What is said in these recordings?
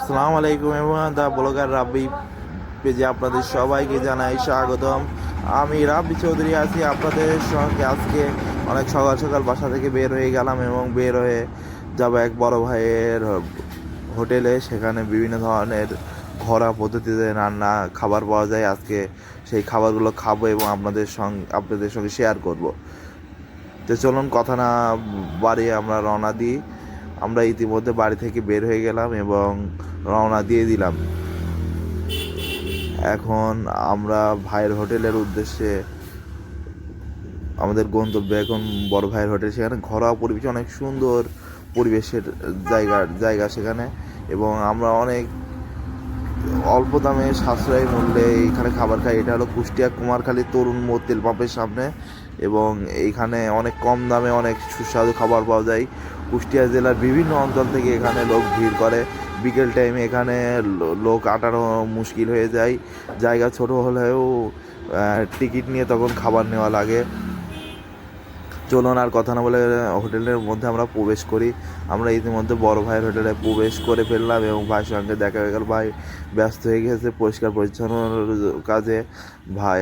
আসসালামু আলাইকুম এবং দা ব্লগার রাব্বি পেজে আপনাদের সবাইকে জানাই স্বাগতম। আমি রাব্বি চৌধুরী আছি, আপনাদের সঙ্গে আজকে অনেক সকাল সকাল বাসা থেকে বের হয়ে গেলাম এবং বের হয়ে যাব এক বড় ভাইয়ের হোটেলে। সেখানে বিভিন্ন ধরনের ঘরোয়া পদ্ধতিতে রান্না, খাবার পাওয়া যায়। আজকে সেই খাবারগুলো খাব এবং আপনাদের সঙ্গে আপনাদের সঙ্গে শেয়ার করব। তো চলুন কথা না বাড়িয়ে আমরা রওনা দিই। আমরা ইতিমধ্যে বাড়ি থেকে বের হয়ে গেলাম এবং রওনা দিয়ে দিলাম। এখন আমরা ভাইয়ের হোটেলের উদ্দেশ্যে আমাদের গন্তব্য এখন বড় ভাইয়ের হোটেল। সেখানে ঘরোয়া পরিবেশ অনেক সুন্দর পরিবেশের জায়গা জায়গা সেখানে এবং আমরা অনেক অল্প দামে সাশ্রয়ী মূল্যে এইখানে খাবার খাই। এটা হলো কুষ্টিয়া কুমারখালী তরুণ মোড় তেল পাম্পের সামনে এবং এইখানে অনেক কম দামে অনেক সুস্বাদু খাবার পাওয়া যায়। কুষ্টিয়া জেলার বিভিন্ন অঞ্চল থেকে এখানে লোক ভিড় করে। বিকেল টাইমে এখানে লোক আটানো মুশকিল হয়ে যায়। জায়গা ছোট হলেও টিকিট নিয়ে তখন খাবার নেওয়া লাগে। চলুন আর কথা না বলে, হোটেলের মধ্যে আমরা প্রবেশ করি। আমরা ইতিমধ্যে বড় ভাইয়ের হোটেলে প্রবেশ করে ফেললাম এবং ভাইয়ের সঙ্গে দেখা হয়ে গেল। ভাই ব্যস্ত হয়ে গেছে, পরিষ্কার পরিচ্ছন্ন কাজে। ভাই,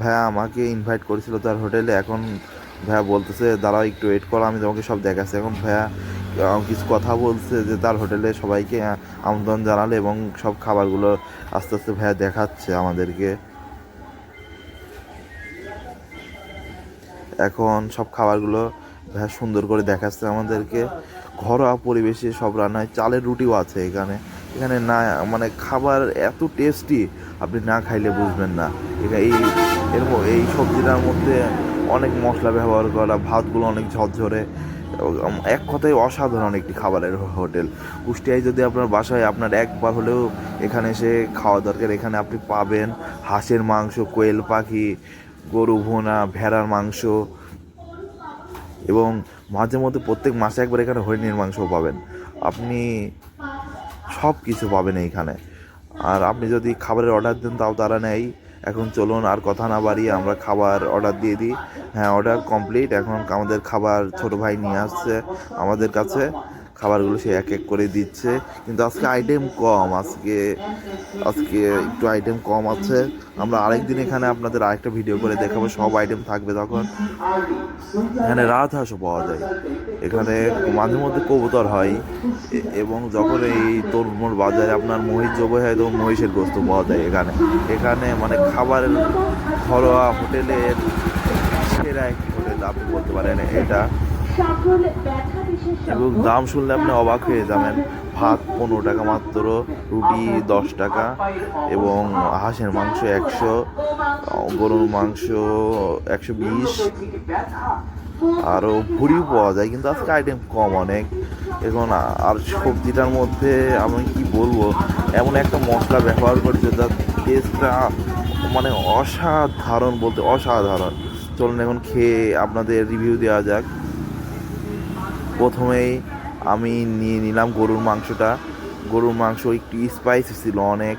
ভাইয়া আমাকে ইনভাইট করেছিল তার হোটেলে। এখন ভাইয়া বলতেছে, দাঁড়াও, একটু ওয়েট করো, আমি তোমাকে সব দেখাচ্ছি। এখন ভাইয়া কিছু কথা বলছে যে তার হোটেলে সবাইকে আমন্ত্রণ জানালে এবং সব খাবারগুলো আস্তে আস্তে ভাইয়া দেখাচ্ছে আমাদেরকে। এখন সব খাবারগুলো ভাইয়া সুন্দর করে দেখাচ্ছে আমাদেরকে। ঘরোয়া পরিবেশে সব রান্না হয় চালের রুটিও আছে এখানে। এখানে না মানে খাবার এত টেস্টি, আপনি না খাইলে বুঝবেন না। এই, এর ম- এই সবজিটার মধ্যে অনেক মশলা ব্যবহার করা, ভাতগুলো অনেক ঝরঝরে। এক কথায় অসাধারণ একটি খাবারের হোটেল। কুষ্টিয়ায় যদি আপনার বাসায় আপনার একবার হলেও এখানে এসে খাওয়া দরকার, এখানে আপনি পাবেন হাঁসের মাংস, কোয়েল পাখি, গরু ভোনা, ভেড়ার মাংস এবং মাঝে মধ্যে প্রত্যেক মাসে একবার এখানে হরিণের মাংস পাবেন। আপনি সব কিছু পাবেন এইখানে। আর আপনি যদি খাবারের অর্ডার দেন তাও তারা নেই এখন চলুন আর কথা না বাড়িয়ে আমরা খাবার অর্ডার দিয়ে দিই। হ্যাঁ অর্ডার কমপ্লিট এখন আমাদের খাবার ছোট ভাই নিয়ে আসছে আমাদের কাছে। খাবারগুলো সে এক এক করে দিচ্ছে। কিন্তু আজকে আইটেম কম, আজকে আজকে একটু আইটেম কম আছে। আমরা আরেকদিন এখানে আপনাদের আরেকটা ভিডিও করে দেখাবো, সব আইটেম থাকবে তখন। এখানে রাত রাজহাঁসও পাওয়া যায়। এখানে মাঝে মধ্যে কবুতর হয়। এবং যখন এই তরমুর বাজারে আপনার মহিষ জবে হয়, তখন মহিষের গোস্ত পাওয়া যায় এখানে। এখানে মানে খাবারের ঘরোয়া হোটেলের সেরা একটি হোটেল, আপনি বলতে পারেন এটা। এবং দাম শুনলে আপনি অবাক হয়ে যাবেন। ভাত পনেরো টাকা মাত্র, রুটি দশ টাকা এবং হাঁসের মাংস একশো, গরুর মাংস একশো বিশ। আরও ভুড়িও পাওয়া যায়, কিন্তু আজকে আইটেম কম অনেক। এখন আর সবজিটার মধ্যে আমি কি বলব, এমন একটা মশলা ব্যবহার করেছে যার টেস্টটা মানে অসাধারণ বলতে অসাধারণ। চলুন এখন খেয়ে আপনাদের রিভিউ দেওয়া যাক। প্রথমেই আমি নিয়ে নিলাম গরুর মাংসটা। গরুর মাংস একটু স্পাইসি ছিল অনেক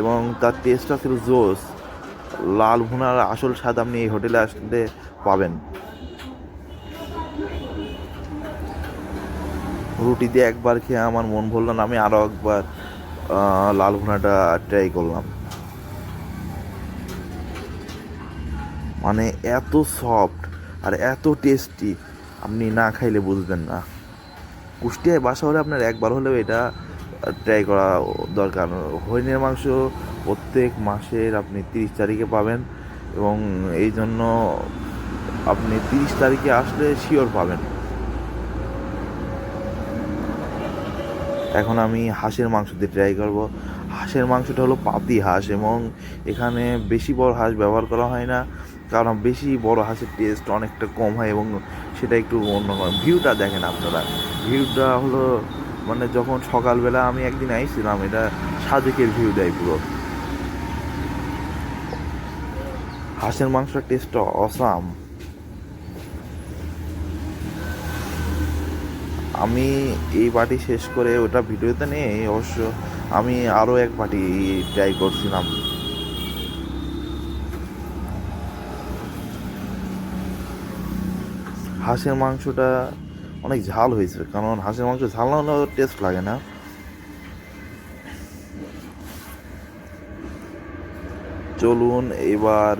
এবং তার টেস্টটা ছিল জোস। লাল ভুনার আসল স্বাদ আপনি এই হোটেলে আসলে পাবেন। রুটি দিয়ে একবার খেয়ে আমার মন ভরল না, আমি আরও একবার লাল ভুনাটা ট্রাই করলাম। মানে এত সফট আর এত টেস্টি আপনি না খাইলে বুঝবেন না। কুষ্টিয়ায় বাসা হলে আপনার একবার হলেও এটা ট্রাই করা দরকার। হরিণের মাংস প্রত্যেক মাসের আপনি তিরিশ তারিখে পাবেন এবং এই জন্য আপনি তিরিশ তারিখে আসলে শিওর পাবেন। এখন আমি হাঁসের মাংস দিয়ে ট্রাই করব। হাঁসের মাংসটা হলো পাতি হাঁস এবং এখানে বেশি বড় হাঁস ব্যবহার করা হয় না। কারণ বেশি বড় হাঁসের টেস্ট অনেকটা কম হয় এবং সেটা একটু অন্যরকম ভিউটা দেখেন আপনারা। ভিউটা হলো মানে যখন সকালবেলা আমি একদিন আইছিলাম, এটা সাজেকের ভিউ দেয় পুরো। হাঁসের মাংসের টেস্টটা অসাম আমি এই বাটি শেষ করে ওটা ভিডিওতে নেই অবশ্য আমি আরও এক বাটি ট্রাই করছিলাম। হাঁসের মাংসটা অনেক ঝাল হয়েছে, কারণ হাঁসের মাংস ঝাল না হলে টেস্ট লাগে না। চলুন এবার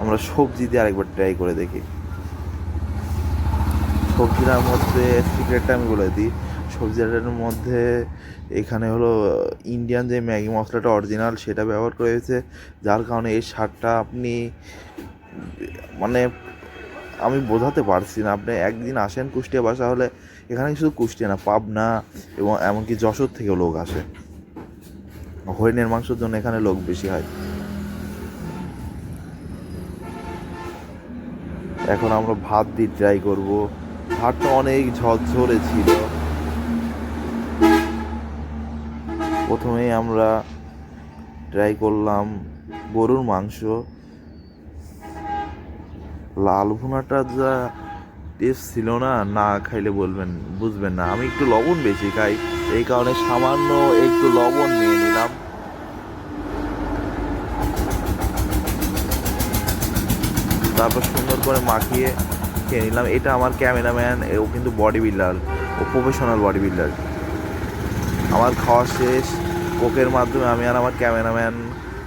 আমরা সবজি দিয়ে আরেকবার ট্রাই করে দেখি। সবজিটার মধ্যে সিক্রেটটা আমি বলে দিই। সবজিটার মধ্যে এখানে হলো ইন্ডিয়ান যে ম্যাগি মশলাটা অরিজিনাল সেটা ব্যবহার করে হয়েছে। যার কারণে এই সারটা আপনি মানে আমি বোঝাতে পারছি না। আপনি একদিন আসেন কুষ্টিয়া বাসা হলে এখানে শুধু কুষ্টিয়া না, পাবনা এবং এমনকি যশোর থেকেও লোক আসে। হরিণের মাংসের জন্য এখানে লোক বেশি হয়। এখন আমরা ভাত দিয়ে ট্রাই করব। ভাতটা অনেক ঝরঝরে ছিল। প্রথমেই আমরা ট্রাই করলাম গরুর মাংস। লাল ভুনাটা যা টেস্ট ছিল না না খাইলে বলবেন, বুঝবেন না। আমি একটু লবণ বেশি খাই, এই কারণে সামান্য একটু লবণ নিয়ে নিলাম। তারপর সুন্দর করে মাখিয়ে খেয়ে নিলাম। এটা আমার ক্যামেরাম্যান, ও কিন্তু বডি বিল্ডার ও প্রফেশনাল বডি বিল্ডার আমার খাওয়া শেষ, কোকের মাধ্যমে আমি আর আমার ক্যামেরাম্যান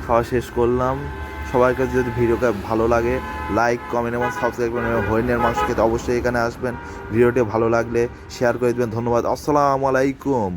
খাওয়া শেষ করলাম। সবার কাছে যদি ভিডিওটা ভালো লাগে লাইক কমেন্ট এবং সাবস্ক্রাইব করবেন এবং হরিণের মানুষকে অবশ্যই এখানে আসবেন। ভিডিওটি ভালো লাগলে শেয়ার করে দেবেন। ধন্যবাদ। আসসালামু আলাইকুম।